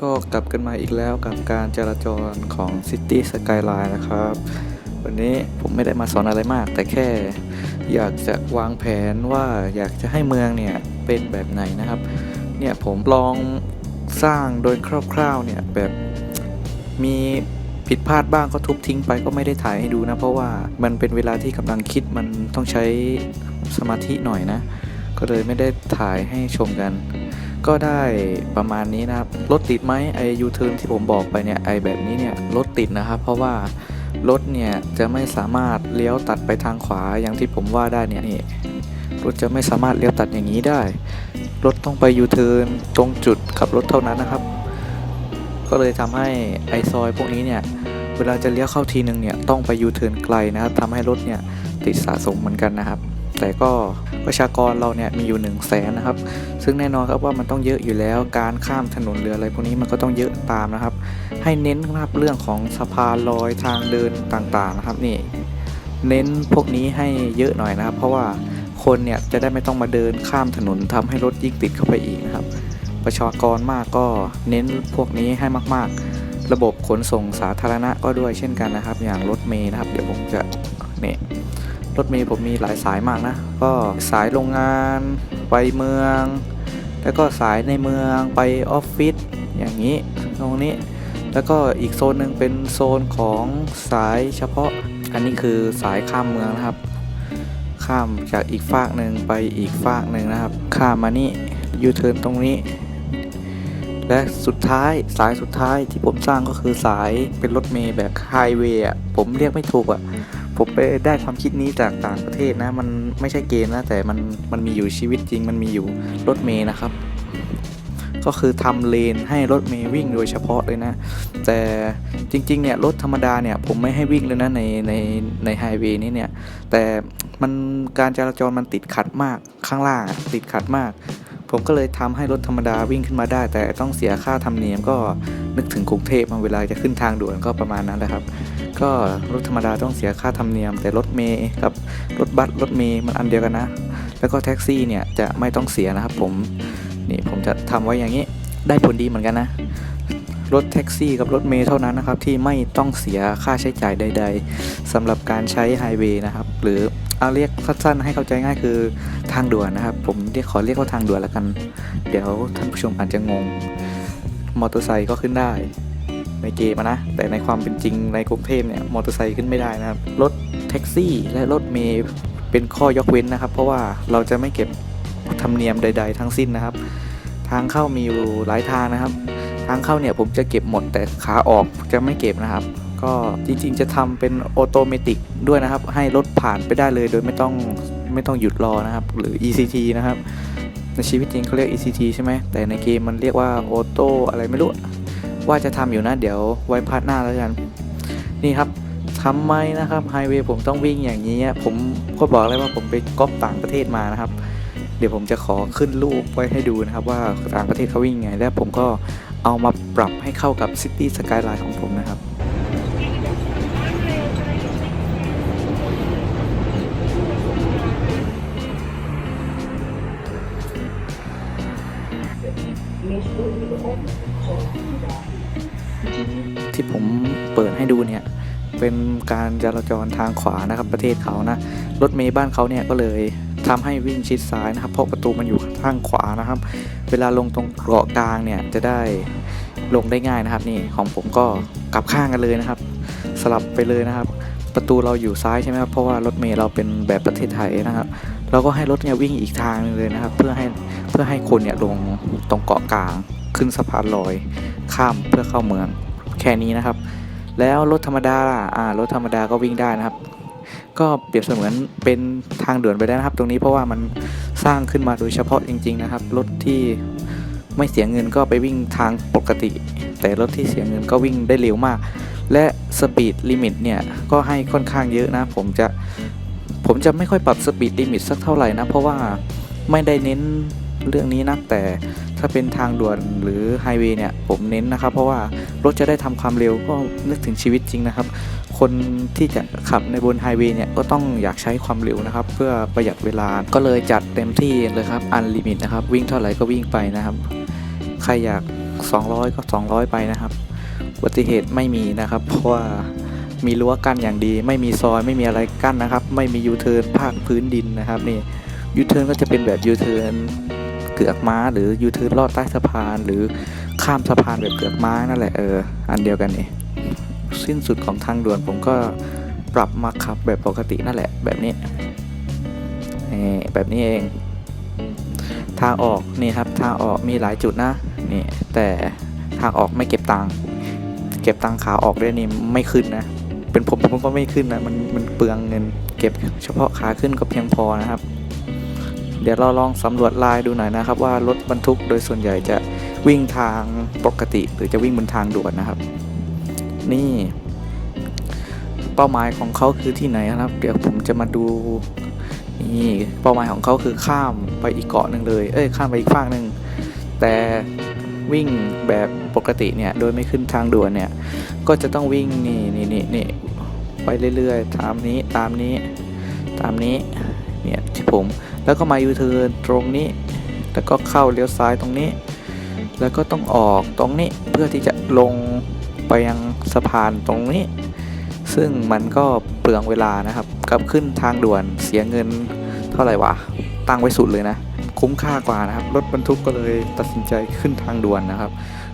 ก็กลับกันมาอีกแล้วกับการจราจรของ City Skyline นะครับ วันนี้ผมไม่ได้มาสอนอะไรมาก แต่แค่อยากจะวางแผนว่าอยากจะให้เมืองเนี่ย เป็นแบบไหนนะครับ เนี่ยผมลองสร้างโดยคร่าวๆเนี่ย แบบมีผิดพลาดบ้างก็ทุบทิ้งไปก็ไม่ได้ถ่ายให้ดูนะ เพราะว่ามันเป็นเวลาที่กำลังคิดมันต้องใช้สมาธิหน่อยนะ ก็เลยไม่ได้ถ่ายให้ชมกัน ก็ได้ประมาณนี้นะครับรถติดไหมไอยูเทิร์นที่ผมบอกไปเนี่ยไอแบบนี้เนี่ยรถติดนะครับ เพราะว่ารถเนี่ยจะไม่สามารถเลี้ยวตัดไปทางขวาอย่างที่ผมว่าได้เนี่ยนี่รถจะไม่สามารถเลี้ยวตัดอย่างนี้ได้ รถต้องไปยูเทิร์นตรงจุดขับรถเท่านั้นนะครับ ก็เลยทำให้ไอซอยพวกนี้เนี่ยเวลาจะเลี้ยวเข้าทีนึงเนี่ยต้องไปยูเทิร์นไกลนะครับทำให้รถเนี่ยติดสะสมเหมือนกันนะครับ แต่ก็ประชากรเราเนี่ยมีอยู่1นึ่งแสนนะครับ ซึ่งแน่นอนครับว่ามันต้องเยอะอยู่แล้ว การข้ามถนนหรืออะไรพวกนี้มันก็ต้องเยอะตามนะครับ ให้เน้นนะครับเรื่องของสะพานลอยทางเดินต่างๆนะครับนี่เน้นพวกนี้ให้เยอะหน่อยนะครับ เพราะว่าคนเนี่ยจะได้ไม่ต้องมาเดินข้ามถนนทำให้รถยิ่งติดเข้าไปอีกนะครับ ประชากรมากก็เน้นพวกนี้ให้มาก ๆ ระบบขนส่งสาธารณะก็ด้วยเช่นกันนะครับ อย่างรถเมย์นะครับ เดี๋ยวผมจะเนี่ย รถเมย์ผมมีหลายสายมากนะ ก็สายโรงงานไปเมือง แล้วก็สายในเมืองไปออฟฟิศอย่างนี้ตรงนี้ แล้วก็อีกโซนหนึ่งเป็นโซนของสายเฉพาะ อันนี้คือสายข้ามเมืองนะครับ ข้ามจากอีกฝากหนึ่งไปอีกฝากหนึ่งนะครับ ข้ามมานี่ยูเทิร์นตรงนี้และสุดท้ายสายสุดท้ายที่ผมสร้างก็คือสายเป็นรถเมย์แบบไฮเวย์ผมเรียกไม่ถูกอะ ผมไปได้ความคิดนี้จากต่างประเทศนะ มันไม่ใช่เกมนะ แต่มันมันมีอยู่ชีวิตจริง มันมีอยู่รถเมย์นะครับ ก็คือทำเลนให้รถเมย์วิ่งโดยเฉพาะเลยนะ แต่จริงๆเนี่ยรถธรรมดาเนี่ยผมไม่ให้วิ่งเลยนะในในในไฮเวย์นี้เนี่ย แต่มันการจราจรมันติดขัดมากข้างล่างติดขัดมาก ผมก็เลยทำให้รถธรรมดาวิ่งขึ้นมาได้ แต่ต้องเสียค่าธรรมเนียมก็นึกถึงกรุงเทพมาเวลาจะขึ้นทางด่วนก็ประมาณนั้นแหละครับ ก็รถธรรมดาต้องเสียค่าธรรมเนียม แต่รถเมย์กับรถบัสรถเมย์มันอันเดียวกันนะ แล้วก็แท็กซี่เนี่ยจะไม่ต้องเสียนะครับผมนี่ผมจะทำไว้อย่างนี้ได้ผลดีเหมือนกันนะรถแท็กซี่กับรถเมย์เท่านั้นนะครับ ที่ไม่ต้องเสียค่าใช้จ่ายใด ๆสำหรับการใช้ไฮเวย์นะครับ หรือเอาเรียกสั้นๆให้เข้าใจง่ายคือทางด่วนนะครับ ผมเรียกขอเรียกว่าทางด่วนแล้วกัน เดี๋ยวท่านผู้ชมอาจจะงง มอเตอร์ไซค์ก็ขึ้นได้ ในเกมนะ แต่ในความเป็นจริงในกรุงเทพเนี่ยมอเตอร์ไซค์ขึ้นไม่ได้นะครับ รถแท็กซี่และรถเมย์เป็นข้อยกเว้นนะครับ เพราะว่าเราจะไม่เก็บธรรมเนียมใด ๆ ทั้งสิ้นนะครับ ทางเข้ามีอยู่หลายทางนะครับ ทางเข้าเนี่ยผมจะเก็บหมดแต่ขาออกจะไม่เก็บนะครับ ก็จริงๆจะทำเป็นออโตเมติกด้วยนะครับ ให้รถผ่านไปได้เลย โดยไม่ต้องไม่ต้องหยุดรอนะครับ หรือ ECT นะครับในชีวิตจริงเขาเรียก ECT ใช่ไหมแต่ในเกมมันเรียกว่าออโต้อะไรไม่รู้ ว่าจะทำอยู่นะเดี๋ยวไว้พาร์ทหน้าแล้วกัน นี่ครับทำไมนะครับไฮเวย์ผมต้องวิ่งอย่างนี้ผมก็บอกเลยว่าผมไปก๊อปต่างประเทศมานะครับ เดี๋ยวผมจะขอขึ้นรูปไว้ให้ดูนะครับ ว่าต่างประเทศเขาวิ่งไง และผมก็เอามาปรับให้เข้ากับซิตี้สกายไลน์ของผมนะครับ ที่ผมเปิดให้ดูเนี่ยเป็นการจราจรทางขวานะครับประเทศเขานะรถเมย์บ้านเขาเนี่ยก็เลยทำให้วิ่งชิดซ้ายนะครับเพราะประตูมันอยู่ข้างขวานะครับ เวลาลงตรงเกาะกลางเนี่ยจะได้ลงได้ง่ายนะครับนี่ของผมก็กลับข้างกันเลยนะครับ สลับไปเลยนะครับ ประตูเราอยู่ซ้ายใช่ไหมครับเพราะว่ารถเมย์เราเป็นแบบประเทศไทยนะครับ เราก็ให้รถเนี่ยวิ่งอีกทางหนึงเลยนะครับ เพื่อให้เพื่อให้คนเนี่ยลงตรงเกาะกลาง ขึ้นสะพานลอย ข้ามเพื่อเข้าเมือง แค่นี้นะครับ แล้วรถธรรมดาล่ะอ่ารถธรรมดาก็วิ่งได้นะครับ ก็เปรียบเสมือนเป็นทางด่วนไปได้นะครับ ตรงนี้เพราะว่ามันสร้างขึ้นมาโดยเฉพาะจริง ๆ นะครับ รถที่ไม่เสียเงินก็ไปวิ่งทางปกติ แต่รถที่เสียเงินก็วิ่งได้เร็วมาก และสปีดลิมิตเนี่ยก็ให้ค่อนข้างเยอะนะ ผมจะผมจะไม่ค่อยปรับสปีดลิมิตสักเท่าไหร่นะ เพราะว่าไม่ได้เน้น เรื่องนี้นะแต่ถ้าเป็นทางด่วนหรือไฮเวย์เนี่ยผมเน้นนะครับ เพราะว่ารถจะได้ทำความเร็วก็นึกถึงชีวิตจริงนะครับ คนที่จะขับในบนไฮเวย์เนี่ยก็ต้องอยากใช้ความเร็วนะครับ เพื่อประหยัดเวลาก็เลยจัดเต็มที่เลยครับอันลิมิตนะครับ วิ่งเท่าไหร่ก็วิ่งไปนะครับใครอยาก 200 ก็ 200 ไปนะครับอุบัติเหตุไม่มีนะครับ เพราะว่ามีรั้วกั้นอย่างดี ไม่มีซอยไม่มีอะไรกั้นนะครับ ไม่มียูเทิร์นภาคพื้นดินนะครับนี่ยูเทิร์นก็จะเป็นแบบยูเทิร์น เกือกม้า หรือยูเทิร์นลอดใต้สะพาน หรือข้ามสะพานแบบเกือกม้านั่นแหละเอออันเดียวกันนี่สิ้นสุดของทางด่วนผมก็ปรับมาขับแบบปกตินั่นแหละ แบบนี้แบบนี้เอง ทางออกนี่ครับทางออกมีหลายจุดนะนี่แต่ทางออกไม่เก็บตังค์เก็บตังค์ขาออกด้วยนี่ไม่ขึ้นนะเป็นผมผมก็ไม่ขึ้นนะมันมันเปลืองเงิน เก็บเฉพาะขาขึ้นก็เพียงพอนะครับ เดี๋ยวเราลองสำรวจลายดูหน่อยนะครับ ว่ารถบรรทุกโดยส่วนใหญ่จะวิ่งทางปกติ หรือจะวิ่งบนทางด่วนนะครับ นี่ เป้าหมายของเขาคือที่ไหนนะครับ เดี๋ยวผมจะมาดูนี่เป้าหมายของเขาคือข้ามไปอีกเกาะหนึ่งเลย เอ้ยข้ามไปอีกฝั่งหนึ่งแต่วิ่งแบบปกติเนี่ยโดยไม่ขึ้นทางด่วนเนี่ยก็จะต้องวิ่งนี่นี่นี่นี่ไปเรื่อยๆตามนี้ตามนี้ตามนี้เนี่ยที่ผม แล้วก็มายูเทิร์นตรงนี้ แล้วก็เข้าเลี้ยวซ้ายตรงนี้ แล้วก็ต้องออกตรงนี้เพื่อที่จะลงไปยังสะพานตรงนี้ ซึ่งมันก็เปลืองเวลานะครับ กับขึ้นทางด่วนเสียเงินเท่าไหร่วะ ตั้งไว้สุดเลยนะ คุ้มค่ากว่านะครับ รถบรรทุกก็เลยตัดสินใจขึ้นทางด่วนนะครับ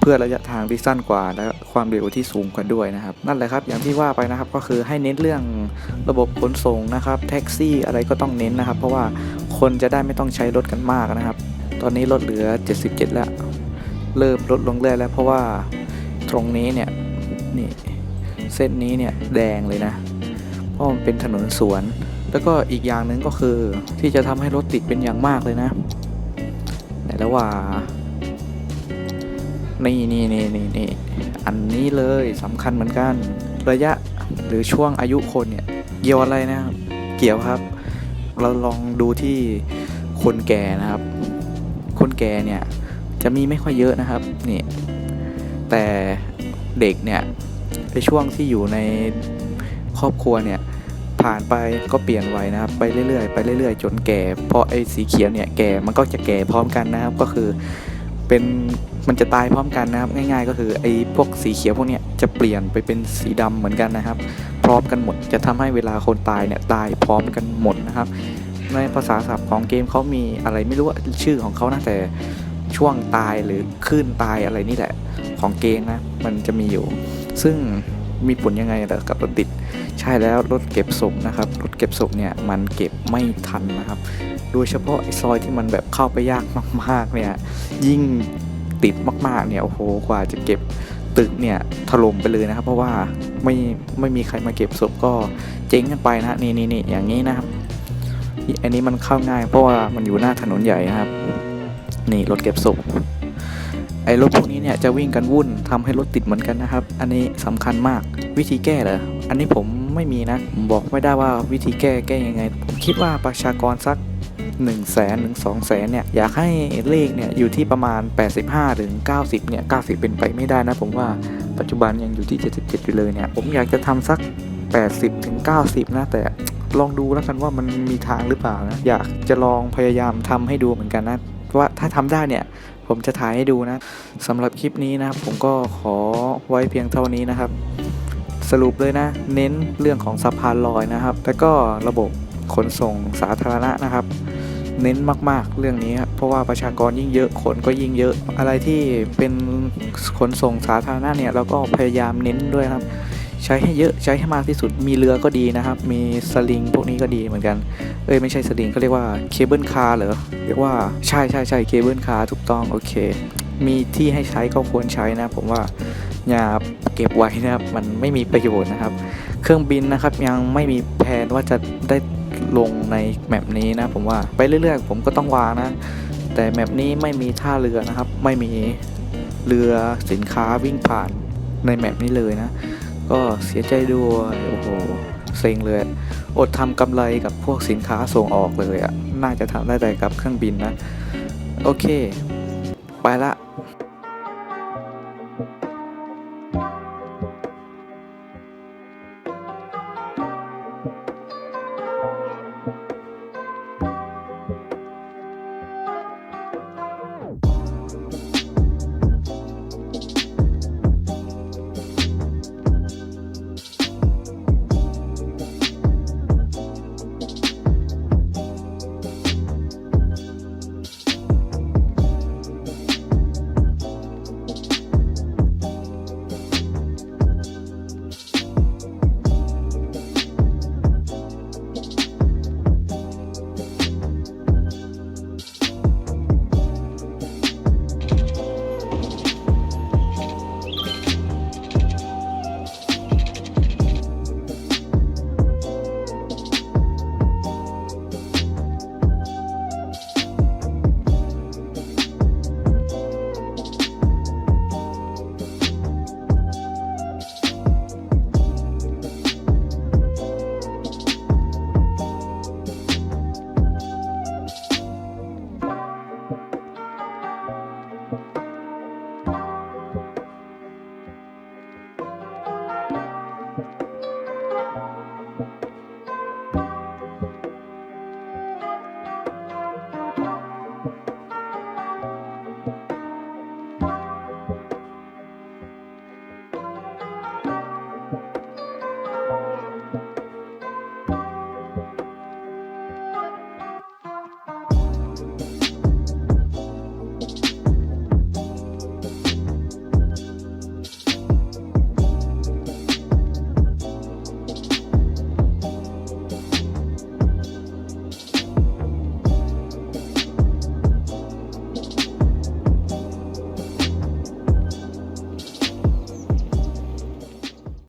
เพื่อระยะทางที่สั้นกว่าและความเร็วที่สูงกว่าด้วยนะครับ นั่นแหละครับอย่างที่ว่าไปนะครับก็คือให้เน้นเรื่องระบบขนส่งนะครับ แท็กซี่อะไรก็ต้องเน้นนะครับ เพราะว่า คนจะได้ไม่ต้องใช้รถกันมากนะครับ ตอนนี้รถเหลือ 77 แล้ว เริ่มลดลงเรื่อยแล้วเพราะว่าตรงนี้เนี่ยนี่เส้นนี้เนี่ยแดงเลยนะ เพราะมันเป็นถนนสวน แล้วก็อีกอย่างหนึ่งก็คือที่จะทำให้รถติดเป็นอย่างมากเลยนะไหนแล้วว่านี่นี่นี่นี่นี่อันนี้เลยสำคัญเหมือนกัน ระยะหรือช่วงอายุคนเนี่ยเกี่ยวอะไรนะครับ เกี่ยวครับ เราลองดูที่คนแก่นะครับ คนแก่เนี่ยจะมีไม่ค่อยเยอะนะครับนี่แต่เด็กเนี่ยในช่วงที่อยู่ในครอบครัวเนี่ยผ่านไปก็เปลี่ยนไวัยนะครับ ไปเรื่อยๆไปเรื่อยๆ จนแก่ เพราะไอ้สีเขียวเนี่ยแก่มันก็จะแก่พร้อมกันนะครับก็คือเป็น มันจะตายพร้อมกันนะครับ ง่ายๆ ก็คือไอ้พวกสีเขียวพวกเนี้ยจะเปลี่ยนไปเป็นสีดำเหมือนกันนะครับ พร้อมกันหมดจะทำให้เวลาคนตายเนี่ยตายพร้อมกันหมดนะครับ ในภาษาศัพท์ของเกมเขามีอะไรไม่รู้ชื่อของเขานะแต่ช่วงตายหรือคลื่นตายอะไรนี่แหละของเกมนะมันจะมีอยู่ ซึ่งมีผลยังไงกับรถติด ใช่แล้วรถเก็บศพนะครับรถเก็บศพเนี่ยมันเก็บไม่ทันนะครับ โดยเฉพาะไอ้ซอยที่มันแบบเข้าไปยากมากๆเนี่ยยิ่ง ติดมากๆเนี่ยโอ้โหกว่าจะเก็บตึกเนี่ยถล่มไปเลยนะครับ เพราะว่าไม่ไม่มีใครมาเก็บศพก็เจ๊งกันไปนะนี่นี่นี่อย่างนี้นะครับอันนี้มันเข้าง่าย เพราะว่ามันอยู่หน้าถนนใหญ่นะครับ นี่รถเก็บศพไอ้รถพวกนี้เนี่ยจะวิ่งกันวุ่นทำให้รถติดเหมือนกันนะครับ อันนี้สำคัญมากวิธีแก้เหรออันนี้ผมไม่มีนะผมบอกไม่ได้ว่าวิธีแก้แก้ยังไงผมคิดว่าประชากรสัก 1นึ่งแสนถึงสองแสนเนี่ยอยากให้เลขเนี่ยอยู่ที่ประมาณ 85ถึง90เนี่ย90 เป็นไปไม่ได้นะ ผมว่าปัจจุบันยังอยู่ที่ 77 อยู่เลยเนี่ยผมอยากจะทำสัก 80ถึง90 นะ แต่ลองดูแล้วกันว่ามันมีทางหรือเปล่านะอยากจะลองพยายามทำให้ดูเหมือนกันนะว่าถ้าทำได้เนี่ยผมจะถ่ายให้ดูนะสำหรับคลิปนี้นะครับผมก็ขอไว้เพียงเท่านี้นะครับ สรุปเลยนะ เน้นเรื่องของสะพานลอยนะครับ แล้วก็ระบบขนส่งสาธารณะนะครับ เน้นมากๆ เรื่องนี้ครับเพราะว่าประชากรยิ่งเยอะคนก็ยิ่งเยอะ อะไรที่เป็นขนส่งสาธารณะเนี่ยเราก็พยายามเน้นด้วยครับ ใช้ให้เยอะใช้ให้มากที่สุดมีเรือก็ดีนะครับ มีสลิงพวกนี้ก็ดีเหมือนกัน เอ้ยไม่ใช่สลิงเขาเรียกว่าเคเบิลคาร์เหรอเรียกว่าใช่ใช่ใช่เคเบิลคาร์ถูกต้องโอเค มีที่ให้ใช้ก็ควรใช้นะ ผมว่าอย่าเก็บไว้นะครับมันไม่มีประโยชน์นะครับ เครื่องบินนะครับยังไม่มีแผนว่าจะได้ ลงในแมปนี้นะผมว่าไปเรื่อยๆ ผมก็ต้องวางนะ แต่แมปนี้ไม่มีท่าเรือนะครับ ไม่มีเรือสินค้าวิ่งผ่านในแมปนี้เลยนะ ก็เสียใจด้วยโอ้โหเซ็งเลยอดทำกำไรกับพวกสินค้าส่งออกเลยอะ่ะน่าจะทำได้แต่กับเครื่องบินนะ โอเค ไปละ